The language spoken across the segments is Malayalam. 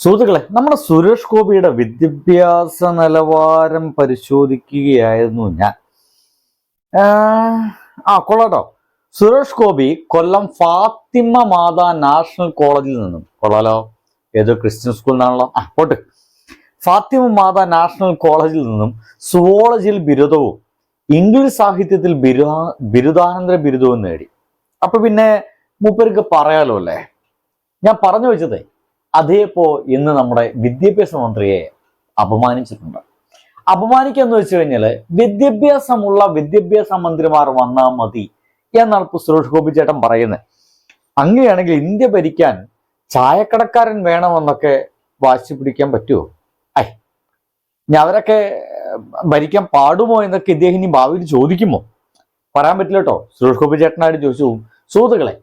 സുഹൃത്തുക്കളെ നമ്മുടെ സുരേഷ് ഗോപിയുടെ വിദ്യാഭ്യാസ നിലവാരം പരിശോധിക്കുകയായിരുന്നു ഞാൻ. ആ കൊള്ളാട്ടോ. സുരേഷ് ഗോപി കൊല്ലം ഫാത്തിമ മാതാ നാഷണൽ കോളേജിൽ നിന്നും കൊള്ളാലോ. ഏതോ ക്രിസ്ത്യൻ സ്കൂളിൽ നിന്നാണല്ലോ. ആ പോട്ട്. ഫാത്തിമ മാതാ നാഷണൽ കോളേജിൽ നിന്നും സുവോളജിയിൽ ബിരുദവും ഇംഗ്ലീഷ് സാഹിത്യത്തിൽ ബിരുദ ബിരുദാനന്തര ബിരുദവും നേടി. അപ്പൊ പിന്നെ മൂപ്പർക്ക് പറയാലോ അല്ലേ? ഞാൻ പറഞ്ഞു വെച്ചതേ അതേപ്പോ ഇന്ന് നമ്മുടെ വിദ്യാഭ്യാസ മന്ത്രിയെ അപമാനിച്ചിട്ടുണ്ട്. അപമാനിക്കുക എന്ന് വെച്ച് കഴിഞ്ഞാൽ വിദ്യാഭ്യാസമുള്ള വിദ്യാഭ്യാസ മന്ത്രിമാർ വന്നാൽ മതി എന്നാണ് ഇപ്പൊ സുരേഷ് ഗോപി ചേട്ടൻ പറയുന്നത്. അങ്ങനെയാണെങ്കിൽ ഇന്ത്യ ഭരിക്കാൻ ചായക്കടക്കാരൻ വേണമെന്നൊക്കെ വാശി പിടിക്കാൻ പറ്റുമോ ഐ അവരൊക്കെ ഭരിക്കാൻ പാടുമോ എന്നൊക്കെ ഇദ്ദേഹം ഇനി ഭാവിയിൽ ചോദിക്കുമോ? പറയാൻ പറ്റില്ല കേട്ടോ. സുരേഷ് ഗോപി ചേട്ടനായിട്ട് ചോദിച്ചു സുഹൃത്തുക്കളെ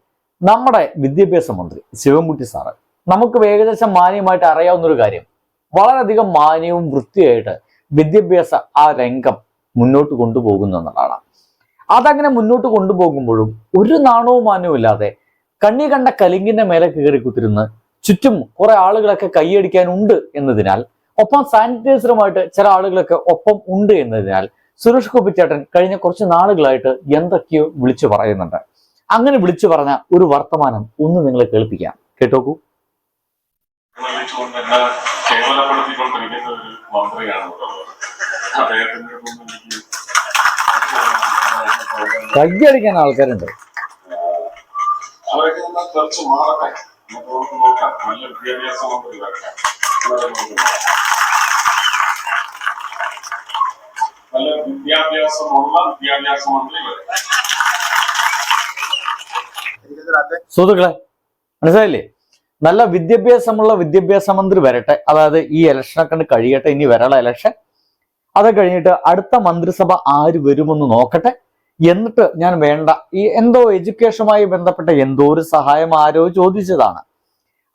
നമ്മുടെ വിദ്യാഭ്യാസ മന്ത്രി ശിവൻകുട്ടി സാറ് നമുക്ക് ഏകദേശം മാന്യമായിട്ട് അറിയാവുന്ന ഒരു കാര്യം. വളരെയധികം മാന്യവും വൃത്തിയായിട്ട് വിദ്യാഭ്യാസ ആ രംഗം മുന്നോട്ട് കൊണ്ടുപോകുന്നു എന്നുള്ളതാണ്. അതങ്ങനെ മുന്നോട്ട് കൊണ്ടുപോകുമ്പോഴും ഒരു നാണവും മാന്യവും ഇല്ലാതെ കണ്ണി കണ്ട കലിങ്ങിന്റെ മേലെ കയറി കുത്തിരുന്ന് ചുറ്റും കുറെ ആളുകളൊക്കെ കൈയടിക്കാനുണ്ട് എന്നതിനാൽ ഒപ്പം സാനിറ്റൈസറുമായിട്ട് ചില ആളുകളൊക്കെ ഒപ്പം ഉണ്ട് എന്നതിനാൽ സുരേഷ് ഗോപി ചേട്ടൻ കഴിഞ്ഞ കുറച്ച് നാളുകളായിട്ട് എന്തൊക്കെയോ വിളിച്ചു പറയുന്നുണ്ട്. അങ്ങനെ വിളിച്ചു പറഞ്ഞ ഒരു വർത്തമാനം ഒന്ന് നിങ്ങളെ കേൾപ്പിക്കാം. കേട്ടോക്കൂ. വിളിച്ചുകൊണ്ട് എന്നെ കേവലപ്പെടുത്തിക്കൊണ്ടിരിക്കുന്ന ഒരു മന്ത്രിയാണ്. അദ്ദേഹത്തിന്റെ എനിക്ക് കൈയടിക്കാൻ ആൾക്കാരുണ്ട്. അവരൊക്കെ കുറച്ച് മാറട്ടെ. നമുക്ക് നമുക്ക് നോക്കാം. നല്ല വിദ്യാഭ്യാസ മന്ത്രി വരട്ടെ. നല്ല വിദ്യാഭ്യാസമുള്ള വിദ്യാഭ്യാസ മന്ത്രി വരട്ടെ സുഹൃത്തുക്കളെ മനസ്സിലായില്ലേ? നല്ല വിദ്യാഭ്യാസമുള്ള വിദ്യാഭ്യാസ മന്ത്രി വരട്ടെ. അതായത് ഈ ഇലക്ഷനെ കണ്ട് കഴിയട്ടെ ഇനി വരള ഇലക്ഷൻ അത് കഴിഞ്ഞിട്ട് അടുത്ത മന്ത്രിസഭ ആര് വരുമെന്ന് നോക്കട്ടെ. എന്നിട്ട് ഞാൻ വേണ്ട ഈ എന്തോ എഡ്യൂക്കേഷനുമായി ബന്ധപ്പെട്ട എന്തോ ഒരു സഹായം ആരോ ചോദിച്ചതാണ്.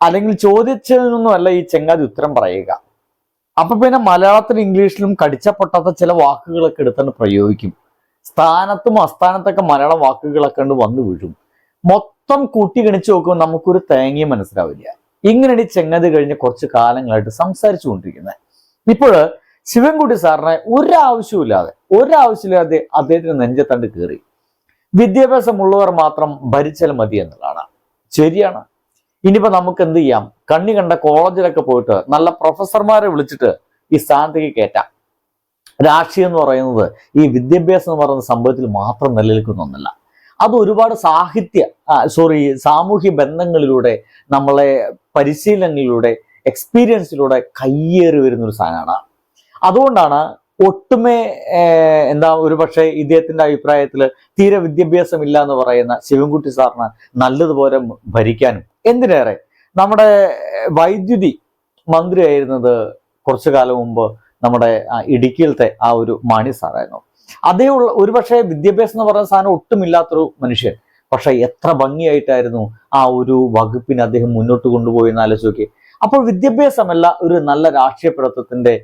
അല്ലെങ്കിൽ ചോദിച്ചതിനൊന്നുമല്ല ഈ ചെങ്ങാതി ഉത്തരം പറയുക. അപ്പൊ പിന്നെ മലയാളത്തിലും ഇംഗ്ലീഷിലും കടിച്ച പൊട്ടാത്ത ചില വാക്കുകളൊക്കെ എടുത്തുകൊണ്ട് പ്രയോഗിക്കും. സ്ഥാനത്തും അസ്ഥാനത്തൊക്കെ മലയാളം വാക്കുകളൊക്കെ കണ്ട് വന്നു വീഴും. മൊത്തം കൂട്ടി ഗണിച്ചു നോക്കുമ്പോൾ നമുക്കൊരു തേങ്ങയും മനസ്സിലാവില്ല. ഇങ്ങനെയാണ് ചെങ്ങതി കഴിഞ്ഞ കുറച്ച് കാലങ്ങളായിട്ട് സംസാരിച്ചു കൊണ്ടിരിക്കുന്നത് ഇപ്പോഴ് ശിവൻകുട്ടി സാറിനെ ഒരാവശ്യമില്ലാതെ ഒരാവശ്യമില്ലാതെ അദ്ദേഹത്തിന് നെഞ്ചത്തണ്ട് കയറി വിദ്യാഭ്യാസമുള്ളവർ മാത്രം ഭരിച്ചാൽ മതി എന്നുള്ളതാണ്. ശരിയാണ്. ഇനിയിപ്പോ നമുക്ക് എന്ത് ചെയ്യാം? കണ്ണി കണ്ട കോളേജിലൊക്കെ പോയിട്ട് നല്ല പ്രൊഫസർമാരെ വിളിച്ചിട്ട് ഈ സ്ഥാനത്തേക്ക് കയറ്റാം. രാഷ്ട്രീയം എന്ന് പറയുന്നത് ഈ വിദ്യാഭ്യാസം എന്ന് പറയുന്ന സംഭവത്തിൽ മാത്രം നിലനിൽക്കുന്ന ഒന്നല്ല. അത് ഒരുപാട് സാഹിത്യ സോറി സാമൂഹ്യ ബന്ധങ്ങളിലൂടെ നമ്മളെ പരിശീലനങ്ങളിലൂടെ എക്സ്പീരിയൻസിലൂടെ കയ്യേറി വരുന്ന ഒരു സാധനമാണ്. അതുകൊണ്ടാണ് ഒട്ടുമേ എന്താ ഒരു പക്ഷേ ഇദ്ദേഹത്തിന്റെ അഭിപ്രായത്തിൽ തീരെ വിദ്യാഭ്യാസം ഇല്ല എന്ന് പറയുന്ന ശിവൻകുട്ടി സാറിന് നല്ലതുപോലെ ഭരിക്കാനും. എന്തിനേറെ നമ്മുടെ വൈദ്യുതി മന്ത്രിയായിരുന്നത് കുറച്ചു കാലം മുമ്പ് നമ്മുടെ ഇടുക്കിയിലത്തെ ആ ഒരു മാണി സാറായിരുന്നു. അതേ ഉള്ള ഒരുപക്ഷെ വിദ്യാഭ്യാസം എന്ന് പറയുന്ന സാധനം ഒട്ടുമില്ലാത്തൊരു മനുഷ്യൻ. പക്ഷെ എത്ര ഭംഗിയായിട്ടായിരുന്നു ആ ഒരു വകുപ്പിനെ അദ്ദേഹം മുന്നോട്ട് കൊണ്ടുപോയി എന്ന് ആലോചിച്ച് നോക്കി അപ്പോൾ വിദ്യാഭ്യാസമല്ല ഒരു നല്ല രാഷ്ട്രീയ പ്രവർത്തനത്തിന്റെ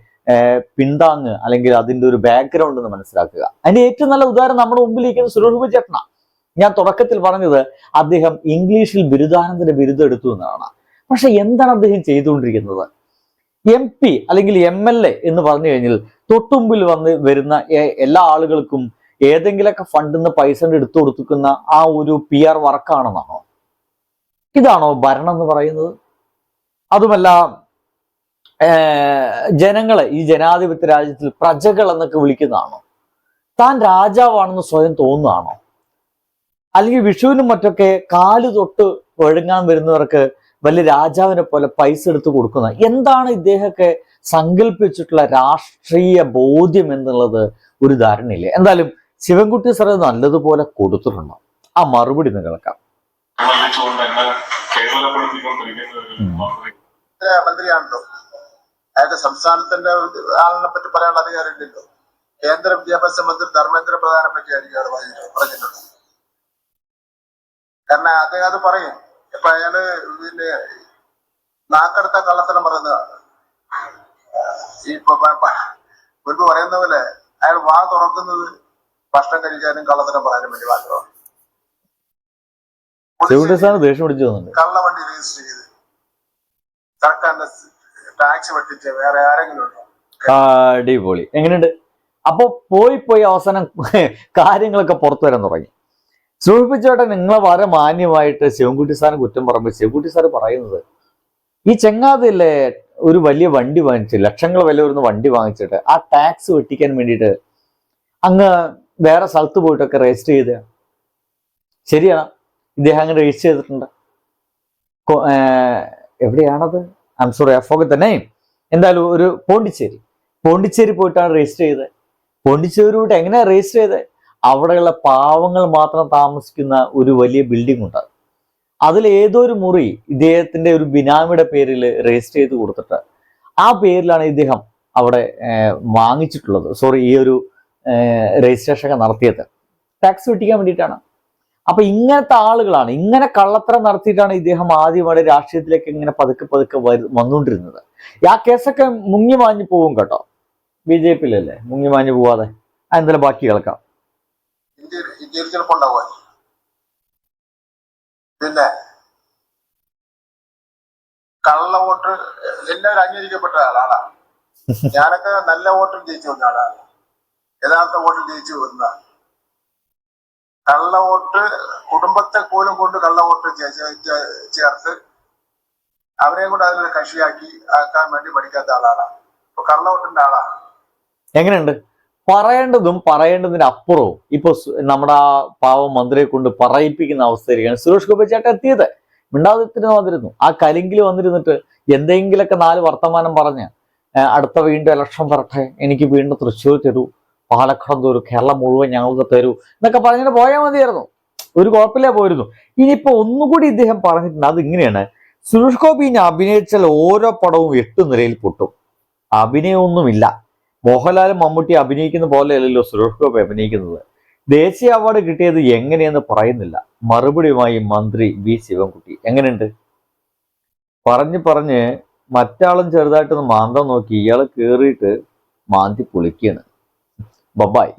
പിന്താങ് അല്ലെങ്കിൽ അതിന്റെ ഒരു ബാക്ക്ഗ്രൗണ്ട് എന്ന് മനസ്സിലാക്കുക. അതിന്റെ ഏറ്റവും നല്ല ഉദാഹരണം നമ്മുടെ മുമ്പിലിരിക്കുന്ന സുരേഷ് ചേട്ടന. ഞാൻ തുടക്കത്തിൽ പറഞ്ഞത് അദ്ദേഹം ഇംഗ്ലീഷിൽ ബിരുദാനന്ദന്റെ ബിരുദം എടുത്തു എന്നതാണ് പക്ഷെ എന്താണ് അദ്ദേഹം ചെയ്തുകൊണ്ടിരിക്കുന്നത്? എം പി അല്ലെങ്കിൽ എം എൽ എ എന്ന് പറഞ്ഞു കഴിഞ്ഞാൽ തൊട്ടുമ്പിൽ വന്ന് വരുന്ന എല്ലാ ആളുകൾക്കും ഏതെങ്കിലുമൊക്കെ ഫണ്ടിൽ നിന്ന് പൈസ എടുത്തു കൊടുക്കുന്ന ആ ഒരു പി ആർ വർക്കാണെന്നാണോ ഇതാണോ ഭരണം എന്ന് പറയുന്നത്? അതുമല്ല ജനങ്ങളെ ഈ ജനാധിപത്യ രാജ്യത്തിൽ പ്രജകൾ എന്നൊക്കെ വിളിക്കുന്നതാണോ? താൻ രാജാവാണെന്ന് സ്വയം തോന്നുകയാണോ അല്ലെങ്കിൽ വിഷുവിനും മറ്റൊക്കെ കാൽ തൊട്ട് ഒഴുങ്ങാൻ വരുന്നവർക്ക് വലിയ രാജാവിനെ പോലെ പൈസ എടുത്ത് കൊടുക്കുന്ന എന്താണ് ഇദ്ദേഹമൊക്കെ സങ്കല്പിച്ചിട്ടുള്ള രാഷ്ട്രീയ ബോധ്യം എന്നുള്ളത് ഒരു ധാരണയില്ല? എന്തായാലും ശിവൻകുട്ടി സർ നല്ലതുപോലെ കൊടുത്തിട്ടുണ്ടോ. ആ മറുപടി നിങ്ങൾക്കാം. മന്ത്രിയാണല്ലോ. അയാൾക്ക് സംസ്ഥാനത്തിന്റെ ആളിനെ പറ്റി പറയാനുള്ള അധികാരമില്ലല്ലോ. കേന്ദ്ര വിദ്യാഭ്യാസ മന്ത്രി ധർമ്മേന്ദ്ര പ്രധാനെ പറ്റി ആയിരിക്കും പറഞ്ഞിട്ടുണ്ട് കാരണം അദ്ദേഹം അത് പറയും. ഇപ്പൊ അയാൾ പിന്നെ നാക്കെടുത്ത കള്ളത്തരം പറയുന്നതാണ് ഈ ഇപ്പൊ മുൻപ് പറയുന്ന പോലെ അയാൾ വാ തുറക്കുന്നത് ഭക്ഷണം കഴിക്കാനും കള്ളത്തരം പറയാനും വേണ്ടി മാത്രമാണ് കള്ളവണ്ടി രജിസ്റ്റർ ചെയ്ത്. സർക്കാരിന്റെ ടാക്സ് വെട്ടിച്ച് വേറെ ആരെങ്കിലും ഉണ്ടോ? അടിപൊളി. എങ്ങനെയുണ്ട്? അപ്പൊ പോയി പോയി അവസാനം കാര്യങ്ങളൊക്കെ പുറത്തു വരാൻ തുടങ്ങി. സൂചിപ്പിച്ചോട്ടെ നിങ്ങളെ വളരെ മാന്യമായിട്ട് ശിവൻകുട്ടി സാറിന് കുറ്റം പറയുമ്പോൾ ശിവൻകുട്ടി സാർ പറയുന്നത് ഈ ചെങ്ങാതില്ലേ ഒരു വലിയ വണ്ടി വാങ്ങിച്ച് ലക്ഷങ്ങൾ വില വരുന്ന വണ്ടി വാങ്ങിച്ചിട്ട് ആ ടാക്സ് വെട്ടിക്കാൻ വേണ്ടിയിട്ട് അങ്ങ് വേറെ സ്ഥലത്ത് പോയിട്ടൊക്കെ രജിസ്റ്റർ ചെയ്ത ശരിയാണ് ഇദ്ദേഹം അങ്ങ് രജിസ്റ്റർ ചെയ്തിട്ടുണ്ട്. എവിടെയാണത്? ഐം സോറി അഫോക്ക് തന്നെ എന്തായാലും ഒരു പോണ്ടിച്ചേരി. പോണ്ടിച്ചേരി പോയിട്ടാണ് രജിസ്റ്റർ ചെയ്തത്. പോണ്ടിച്ചേരി പോയിട്ട് എങ്ങനെയാണ് രജിസ്റ്റർ ചെയ്തത്? അവിടെയുള്ള പാവങ്ങൾ മാത്രം താമസിക്കുന്ന ഒരു വലിയ ബിൽഡിംഗ് ഉണ്ട്. അതിൽ ഏതോ ഒരു മുറി ഇദ്ദേഹത്തിന്റെ ഒരു ബിനാമിയുടെ പേരിൽ രജിസ്റ്റർ ചെയ്ത് കൊടുത്തിട്ട് ആ പേരിലാണ് ഇദ്ദേഹം അവിടെ വാങ്ങിച്ചിട്ടുള്ളത്. സോറി ഈ ഒരു രജിസ്ട്രേഷൻ ഒക്കെ നടത്തിയത്. ടാക്സ് വെട്ടിക്കാൻ വേണ്ടിയിട്ടാണ്. അപ്പൊ ഇങ്ങനത്തെ ആളുകളാണ് ഇങ്ങനെ കള്ളത്തരം നടത്തിയിട്ടാണ് ഇദ്ദേഹം ആദ്യമായിട്ട് രാഷ്ട്രീയത്തിലേക്ക് ഇങ്ങനെ പതുക്കെ പതുക്കെ വന്നുകൊണ്ടിരുന്നത്. ആ കേസൊക്കെ മുങ്ങി മാഞ്ഞു പോകും കേട്ടോ. ബി ജെ പിയിലല്ലേ? മുങ്ങി മാഞ്ഞു പോവാതെ. എന്തായാലും ബാക്കി കേൾക്കാം. ഇന്ത്യയിൽ ഇന്ത്യയിൽ ചിലപ്പോ ഉണ്ടാവുക പിന്നെ കള്ള വോട്ട് എല്ലാവരും അംഗീകരിക്കപ്പെട്ട ആളാണ്. ഞാനൊക്കെ നല്ല വോട്ടിൽ ജയിച്ചു വന്ന ആളാണ്. യഥാർത്ഥ വോട്ടിൽ ജയിച്ചു വന്ന കള്ള വോട്ട് കുടുംബത്തെ പോലും കൊണ്ട് കള്ള വോട്ട് ചേർത്ത് അവരെയും കൂടെ അതിലൊരു കക്ഷിയാക്കി ആക്കാൻ വേണ്ടി പഠിക്കാത്ത ആളാണ്. അപ്പൊ കള്ള വോട്ടിന്റെ ആളാണ്. എങ്ങനെയുണ്ട്? പറയേണ്ടതും പറയേണ്ടതിന് അപ്പുറവും. ഇപ്പൊ നമ്മുടെ ആ പാവം മന്ത്രിയെ കൊണ്ട് പറയിപ്പിക്കുന്ന അവസ്ഥയിലേക്കാണ് സുരേഷ് ഗോപി ചേട്ടൻ എത്തിയത്. മിണ്ടാതിരുന്ന് വന്നിരുന്നു. ആ കലിങ്കിൽ വന്നിരുന്നിട്ട് എന്തെങ്കിലുമൊക്കെ നാല് വർത്തമാനം പറഞ്ഞ് അടുത്ത വീണ്ടും ഇലക്ഷൻ വരട്ടെ എനിക്ക് വീണ്ടും തൃശ്ശൂർ തരൂ പാലക്കാട് തരൂ കേരളം മുഴുവൻ ഞങ്ങൾക്ക് തരൂ എന്നൊക്കെ പറഞ്ഞിട്ട് പോയാൽ മതിയായിരുന്നു. ഒരു കുഴപ്പമില്ല പോയിരുന്നു. ഇനിയിപ്പോ ഒന്നുകൂടി ഇദ്ദേഹം പറഞ്ഞിട്ടുണ്ട്. അതിങ്ങനെയാണ്. സുരേഷ് ഗോപി ഇനി അഭിനയിച്ചാൽ ഓരോ പടവും എട്ടു നിലയിൽ പൊട്ടും. അഭിനയമൊന്നുമില്ല മോഹൻലാലും മമ്മൂട്ടി അഭിനയിക്കുന്ന പോലെയല്ലല്ലോ സുരേഷ് ഗോപി അഭിനയിക്കുന്നത്. ദേശീയ അവാർഡ് കിട്ടിയത് എങ്ങനെയെന്ന് പറയുന്നില്ല. മറുപടിയുമായി മന്ത്രി വി ശിവൻകുട്ടി. എങ്ങനെയുണ്ട്? പറഞ്ഞ് പറഞ്ഞ് മറ്റാളും ചെറുതായിട്ടൊന്ന് മാന്തം നോക്കി. ഇയാൾ കയറിയിട്ട് മാന്തി പൊളിക്കുകയാണ് ബബായ്.